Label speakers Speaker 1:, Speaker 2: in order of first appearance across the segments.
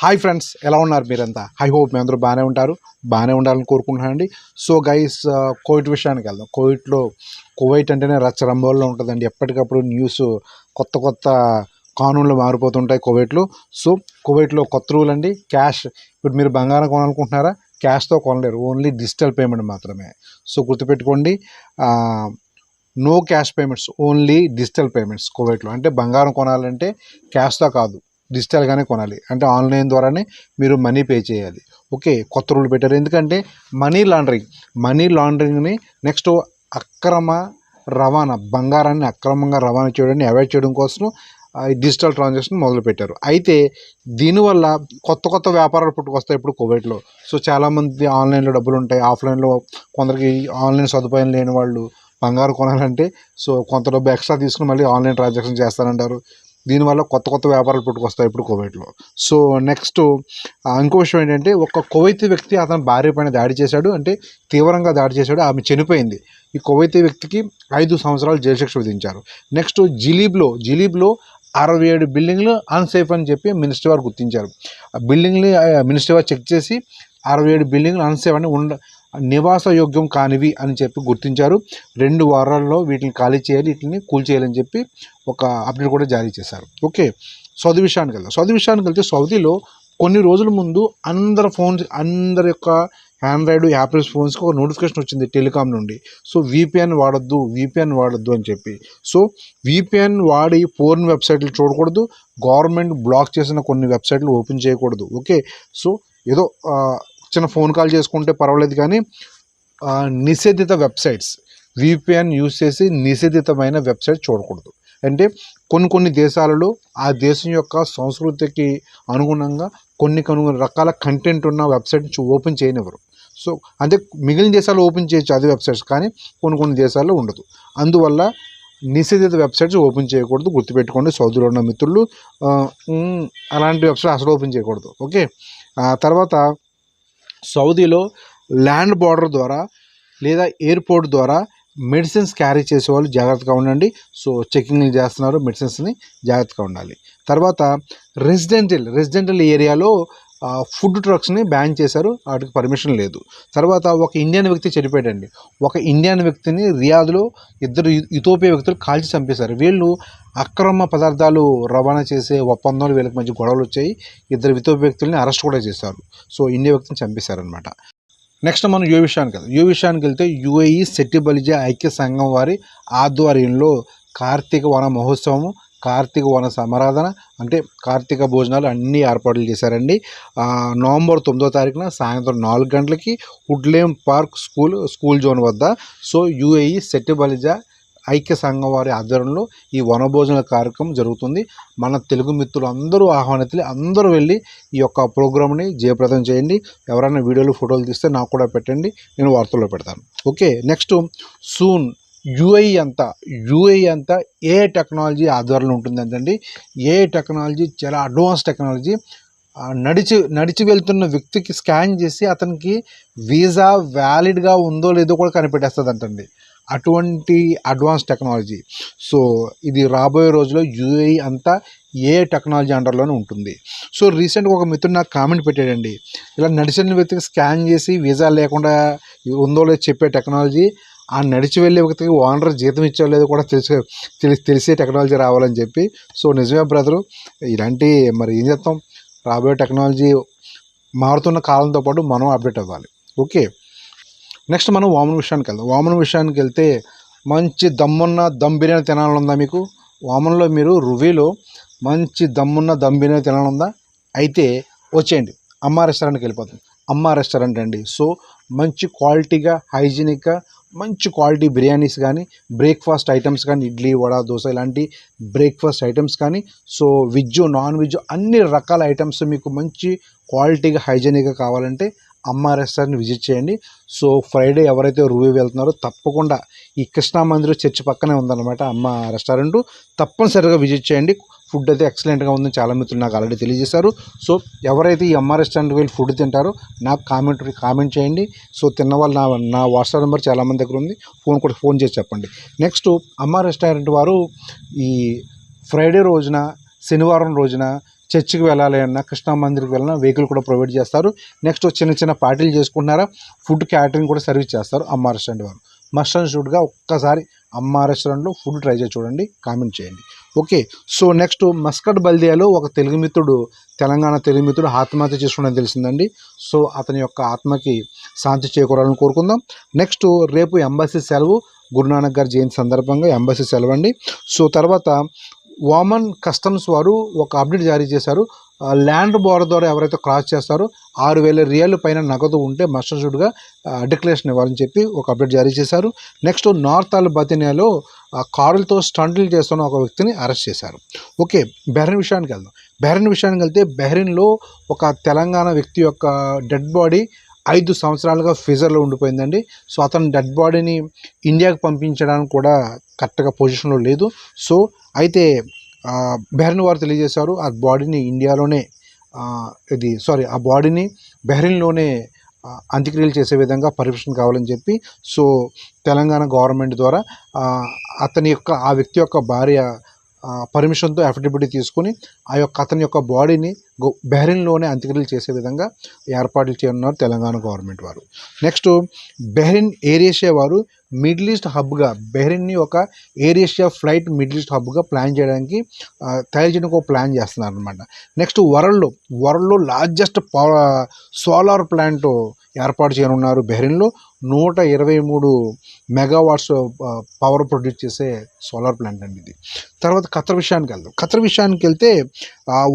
Speaker 1: Hi friends ఎలా ఉన్నారు మీరంతా? ఐ హోప్ మీ అందరూ బాగానే ఉంటారు బాగానే ఉండాలని కోరుకుంటున్నానండి. సో గైస్ కోవిడ్ విషయానికి వెళ్దాం. కోవిడ్లో కువైట్ అంటేనే రచ్చరంబోల్లో ఉంటుందండి. ఎప్పటికప్పుడు న్యూస్ కొత్త కొత్త కానూన్లు మారిపోతుంటాయి కువైట్లో సో కువైట్లో కొత్త రూల్ అండి క్యాష్ ఇప్పుడు మీరు బంగారం కొనాలనుకుంటున్నారా? క్యాష్తో కొనలేరు ఓన్లీ డిజిటల్ పేమెంట్ మాత్రమే. సో గుర్తుపెట్టుకోండి no cash payments only digital payments కువైట్లో అంటే బంగారం కొనాలంటే క్యాష్తో కాదు డిజిటల్గానే కొనాలి. అంటే ఆన్లైన్ ద్వారానే మీరు మనీ పే చేయాలి. ఓకే కొత్త రూల్ పెట్టారు. ఎందుకంటే మనీ లాండరింగ్ మనీ లాండరింగ్ని నెక్స్ట్ అక్రమ రవాణా బంగారాన్ని అక్రమంగా రవాణా చేయడాన్ని అవాయిడ్ చేయడం కోసం డిజిటల్ ట్రాన్సాక్షన్ మొదలుపెట్టారు. అయితే దీనివల్ల కొత్త కొత్త వ్యాపారాలు పుట్టుకొస్తాయి ఇప్పుడు కోవిడ్లో. సో చాలామంది ఆన్లైన్లో డబ్బులు ఉంటాయి. ఆఫ్లైన్లో కొందరికి ఆన్లైన్ సదుపాయం లేని వాళ్ళు బంగారు కొనాలంటే సో కొంత డబ్బు ఎక్స్ట్రా తీసుకుని మళ్ళీ ఆన్లైన్ ట్రాన్సాక్షన్ చేస్తారంటారు దీనివల్ల కొత్త కొత్త వ్యాపారాలు పుట్టుకొస్తాయి ఇప్పుడు కువైట్లో సో నెక్స్ట్ ఇంకో విషయం ఏంటంటే ఒక కువైతీ వ్యక్తి అతని భార్య పైన దాడి చేశాడు. అంటే తీవ్రంగా దాడి చేశాడు. ఆమె చనిపోయింది. ఈ కువైతీ వ్యక్తికి ఐదు సంవత్సరాలు జైలు శిక్ష విధించారు. నెక్స్ట్ జిలీబ్లో జిలీబ్లో అరవై ఏడు బిల్డింగ్లు అన్సేఫ్ అని చెప్పి మినిస్టర్ వారు గుర్తించారు. ఆ బిల్డింగ్ని మినిస్టర్ వారు చెక్ చేసి అరవై ఏడు బిల్డింగ్లు అన్సేఫ్ అని ఉండ నివాస యోగ్యం కానివి అని చెప్పి గుర్తించారు. రెండు వారాల్లో వీటిని ఖాళీ చేయాలి వీటిని కూల్చేయాలని చెప్పి ఒక అప్డేట్ కూడా జారీ చేశారు. ఓకే. సౌదీ విషయానికి వెళ్దాం. సౌదీ విషయానికి వెళ్తే సౌదీలో కొన్ని రోజుల ముందు అందరి ఫోన్స్ అందరి యొక్క ఆండ్రాయిడ్ యాపిల్ ఫోన్స్కి ఒక నోటిఫికేషన్ వచ్చింది టెలికాం నుండి. సో విపిఎన్ వాడొద్దు విపిఎన్ వాడొద్దు అని చెప్పి. సో విపిఎన్ వాడి ఫోన్ వెబ్సైట్లు చూడకూడదు గవర్నమెంట్ బ్లాక్ చేసిన కొన్ని వెబ్సైట్లు ఓపెన్ చేయకూడదు. ఓకే. సో ఏదో చిన్న ఫోన్ కాల్ చేసుకుంటే పర్వాలేదు కానీ నిషేధిత వెబ్సైట్స్ విపిఎన్ యూస్ చేసి నిషేధితమైన వెబ్సైట్ చూడకూడదు. అంటే కొన్ని కొన్ని దేశాలలో ఆ దేశం యొక్క సంస్కృతికి అనుగుణంగా కొన్ని కొన్ని రకాల కంటెంట్ ఉన్న వెబ్సైట్ ఓపెన్ చేయనివ్వరు. సో అంటే మిగిలిన దేశాలు ఓపెన్ చేయొచ్చు అదే వెబ్సైట్స్ కానీ కొన్ని కొన్ని దేశాల్లో ఉండదు. అందువల్ల నిషేధిత వెబ్సైట్స్ ఓపెన్ చేయకూడదు. గుర్తుపెట్టుకోండి సౌదీలో ఉన్న మిత్రులు అలాంటి వెబ్సైట్ అసలు ఓపెన్ చేయకూడదు. ఓకే? ఆ, తర్వాత సౌదీలో ల్యాండ్ బార్డర్ ద్వారా లేదా ఎయిర్పోర్ట్ ద్వారా మెడిసిన్స్ క్యారీ చేసే వాళ్ళు జాగ్రత్తగా ఉండండి. సో చెకింగ్లు చేస్తున్నారు మెడిసిన్స్ని జాగ్రత్తగా ఉండాలి. తర్వాత రెసిడెంటల్ రెసిడెంటల్ ఏరియాలో ఫుడ్ ట్రక్స్ని బ్యాన్ చేశారు. వాటికి పర్మిషన్ లేదు. తర్వాత ఒక ఇండియన్ వ్యక్తి చనిపోయాడండి ఒక ఇండియన్ వ్యక్తిని రియాద్లో ఇద్దరు ఇథోపియా వ్యక్తులు కాల్చి చంపేశారు. వీళ్ళు అక్రమ పదార్థాలు రవాణా చేసే ఒప్పందాలు వీళ్ళకి మధ్య గొడవలు వచ్చాయి. ఇద్దరు ఇథోపియా వ్యక్తుల్ని అరెస్ట్ కూడా చేశారు. సో ఇండియా వ్యక్తిని చంపేశారనమాట నెక్స్ట్ మనం యూ విషయానికి వెళ్దాం. యూ విషయానికి వెళ్తే యుఏఈ శెట్టి బలిజ ఐక్య సంఘం వారి ఆధ్వర్యంలో కార్తీక వన మహోత్సవము కార్తీక వన సమరాధన అంటే కార్తీక భోజనాలు అన్ని ఏర్పాట్లు చేశారండి. నవంబర్ తొమ్మిదో తారీఖున సాయంత్రం నాలుగు గంటలకి Woodlem park school school zone వద్ద. సో యుఏఈ శెట్టి బలిజ ఐక్య సంఘం వారి ఆధ్వర్యంలో ఈ వనభోజన కార్యక్రమం జరుగుతుంది. మన తెలుగు మిత్రులు అందరూ ఆహ్వానితులు అందరూ వెళ్ళి ఈ యొక్క ప్రోగ్రామ్ని జయప్రదం చేయండి. ఎవరైనా వీడియోలు ఫోటోలు తీస్తే నాకు కూడా పెట్టండి. నేను వార్తల్లో పెడతాను. ఓకే నెక్స్ట్ సూన్ యుఐ అంతా యుఐ అంతా ఏ టెక్నాలజీ ఆధారంలో ఉంటుంది అంటండి ఏ టెక్నాలజీ చాలా అడ్వాన్స్ టెక్నాలజీ నడిచి నడిచి వెళ్తున్న వ్యక్తికి స్కాన్ చేసి అతనికి వీసా వ్యాలిడ్గా ఉందో లేదో కూడా కనిపెట్టేస్తుంది అంటండి అటువంటి అడ్వాన్స్ టెక్నాలజీ. సో ఇది రాబోయే రోజుల్లో యూఏఈ అంతా ఏ టెక్నాలజీ అండర్లోనే ఉంటుంది. సో రీసెంట్గా ఒక మిత్రుడు నాకు కామెంట్ పెట్టాడండి. ఇలా నడిచిన వ్యక్తికి స్కాన్ చేసి వీసా లేకుండా ఉందో లేదో చెప్పే టెక్నాలజీ ఆ నడిచి వెళ్ళే వ్యక్తికి ఓనర్ జీతం ఇచ్చో లేదో కూడా తెలిసే తెలిసి తెలిసే టెక్నాలజీ రావాలని చెప్పి. సో నిజమే బ్రదరు ఇలాంటి మరి ఏం చేస్తాం? రాబోయే టెక్నాలజీ మారుతున్న కాలంతో పాటు మనం అప్డేట్ అవ్వాలి. ఓకే? నెక్స్ట్ మనం వామన విషయానికి వెళ్దాం. వామన విషయానికి వెళ్తే మంచి దమ్మున్న దమ్ బిర్యానీ తినాలనుందా మీకు? వామన్లో మీరు రువిలో మంచి దమ్మున్న దమ్ బిర్యానీ తినాలనుందా? అయితే వచ్చేయండి. అమ్మ రెస్టారెంట్కి వెళ్ళిపోతాం. అమ్మ రెస్టారెంట్ అండి. సో మంచి క్వాలిటీగా హైజీనిక్గా మంచి క్వాలిటీ బిర్యానీస్ కానీ బ్రేక్ఫాస్ట్ ఐటమ్స్ కానీ ఇడ్లీ వడ దోశ ఇలాంటి బ్రేక్ఫాస్ట్ ఐటమ్స్ కానీ సో వెజ్ నాన్ వెజ్ అన్ని రకాల ఐటమ్స్ మీకు మంచి క్వాలిటీగా హైజీనిక్గా కావాలంటే అమ్మ రెస్టారెంట్ విజిట్ చేయండి. సో ఫ్రైడే ఎవరైతే రూవీ వెళ్తున్నారో తప్పకుండా ఈ కృష్ణా మందిర్ చర్చి పక్కనే ఉందన్నమాట అమ్మ రెస్టారెంట్. తప్పనిసరిగా విజిట్ చేయండి. ఫుడ్ అయితే ఎక్సలెంట్గా ఉందని చాలా మిత్రులు నాకు ఆల్రెడీ తెలియజేశారు. సో ఎవరైతే ఈ అమ్మ రెస్టారెంట్కి వెళ్ళి ఫుడ్ తింటారో నాకు కామెంట్ కామెంట్ చేయండి. సో తిన్న వాళ్ళు నా నా వాట్సాప్ నెంబర్ చాలామంది దగ్గర ఉంది. ఫోన్ కూడా ఫోన్ చేసి చెప్పండి. నెక్స్ట్ అమ్మ రెస్టారెంట్ వారు ఈ ఫ్రైడే రోజున శనివారం రోజున చర్చికి వెళ్ళాలి అన్న కృష్ణా మందిర్కి వెళ్ళినా వెహికల్ కూడా ప్రొవైడ్ చేస్తారు. నెక్స్ట్ చిన్న చిన్న పార్టీలు చేసుకుంటున్నారా ఫుడ్ క్యాటరింగ్ కూడా సర్వీస్ చేస్తారు అమ్మ రెస్టారెంట్ వారు. మస్ట్ అండ్ ఒక్కసారి అమ్మ రెస్టారెంట్లో ఫుడ్ ట్రై చేసి చూడండి కామెంట్ చేయండి. ఓకే సో నెక్స్ట్ మస్కట్ బల్దియాలో ఒక తెలుగు మిత్రుడు తెలంగాణ తెలుగు మిత్రుడు ఆత్మహత్య చేసుకున్నది తెలిసిందండి. సో అతని యొక్క ఆత్మకి శాంతి చేకూరాలని కోరుకుందాం. నెక్స్ట్ రేపు ఎంబసీ సెలవు గురునానక్ గారి జయంతి సందర్భంగా ఎంబసీ సెలవు అండి సో తర్వాత వామన్ కస్టమ్స్ వారు ఒక అప్డేట్ జారీ చేశారు. ల్యాండ్ బోర్డర్ ద్వారా ఎవరైతే క్రాస్ చేస్తారో ఆరు వేల రియల్ పైన నగదు ఉంటే మస్టర్షుడ్గా డిక్లరేషన్ ఇవ్వాలని చెప్పి ఒక అప్డేట్ జారీ చేశారు. నెక్స్ట్ నార్త్ అల్ బతినియాలో ఆ కారులతో స్టంట్లు చేస్తున్న ఒక వ్యక్తిని అరెస్ట్ చేశారు. ఓకే బెహ్రెన్ విషయానికి వెళ్దాం. బెహ్రెన్ విషయానికి వెళ్తే బెహ్రెన్లో ఒక తెలంగాణ వ్యక్తి యొక్క డెడ్ బాడీ ఐదు సంవత్సరాలుగా ఫ్రీజర్లో ఉండిపోయిందండి. సో అతని డెడ్ బాడీని ఇండియాకి పంపించడానికి కూడా కరెక్ట్గా పొజిషన్లో లేదు. సో అయితే ఆ, బెహ్రెన్ వారు తెలియజేశారు ఆ బాడీని ఇండియాలోనే ఇది సారీ ఆ బాడీని బెహ్రెన్లోనే అంత్యక్రియలు చేసే విధంగా పర్మిషన్ కావాలని చెప్పి సో తెలంగాణ గవర్నమెంట్ ద్వారా అతని యొక్క ఆ వ్యక్తి యొక్క భార్య పర్మిషన్తో అఫిడవిట్ తీసుకొని ఆ యొక్క అతని యొక్క బాడీని గో బెహ్రెన్లోనే అంత్యక్రియలు చేసే విధంగా ఏర్పాట్లు చేయనున్నారు తెలంగాణ గవర్నమెంట్ వారు. నెక్స్ట్ బెహ్రెన్ ఏరేషియా వారు మిడిల్ ఈస్ట్ హబ్గా బెహ్రెన్ని ఒక ఏరేషియా ఫ్లైట్ మిడిల్ ఈస్ట్ హబ్గా ప్లాన్ చేయడానికి తయారు చేయడానికి ఒక ప్లాన్ చేస్తున్నారు అనమాట నెక్స్ట్ వరల్డ్లో వరల్డ్లో లార్జెస్ట్ పవర్ సోలార్ ప్లాంట్ ఏర్పాటు చేయనున్నారు బెహ్రెన్లో. నూట ఇరవై మూడు మెగావాట్స్ పవర్ ప్రొడ్యూస్ చేసే సోలార్ ప్లాంట్ అండి ఇది. తర్వాత ఖతర్ విషయానికి వెళ్దాం. ఖతర్ విషయానికి వెళ్తే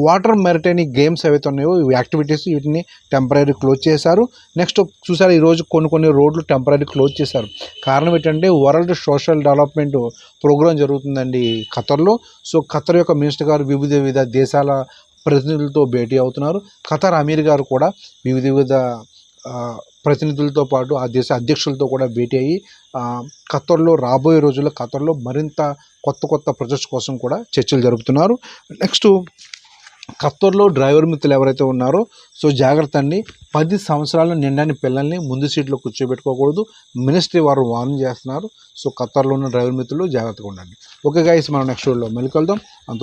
Speaker 1: వాటర్ మెరిటైనిక్ గేమ్స్ ఏవైతే ఉన్నాయో ఈ యాక్టివిటీస్ వీటిని టెంపరీ క్లోజ్ చేశారు. నెక్స్ట్ చూసారు ఈరోజు కొన్ని కొన్ని రోడ్లు టెంపరీ క్లోజ్ చేశారు. కారణం ఏంటంటే వరల్డ్ సోషల్ డెవలప్మెంట్ ప్రోగ్రామ్ జరుగుతుందండి ఖతర్లో. సో ఖతర్ యొక్క మినిస్టర్ గారు వివిధ వివిధ దేశాల ప్రతినిధులతో భేటీ అవుతున్నారు. ఖతర్ అమీర్ గారు కూడా వివిధ వివిధ ప్రతినిధులతో పాటు ఆ దేశ అధ్యక్షులతో కూడా భేటీ అయ్యి ఖతర్లో రాబోయే రోజుల్లో ఖతర్లో మరింత కొత్త కొత్త ప్రొజెక్ట్స్ కోసం కూడా చర్చలు జరుపుతున్నారు. నెక్స్ట్ ఖత్తర్లో డ్రైవర్ మిత్రులు ఎవరైతే ఉన్నారో సో జాగ్రత్త అండి. పది సంవత్సరాలు నిండని పిల్లల్ని ముందు సీట్లో కూర్చోబెట్టుకోకూడదు. మినిస్ట్రీ వారు వార్న్ చేస్తున్నారు. సో ఖత్తర్లో ఉన్న డ్రైవర్ మిత్రులు జాగ్రత్తగా ఉండండి. ఓకే గైస్ మనం నెక్స్ట్ వీడియోలో మళ్ళీ కలుద్దాం. అంత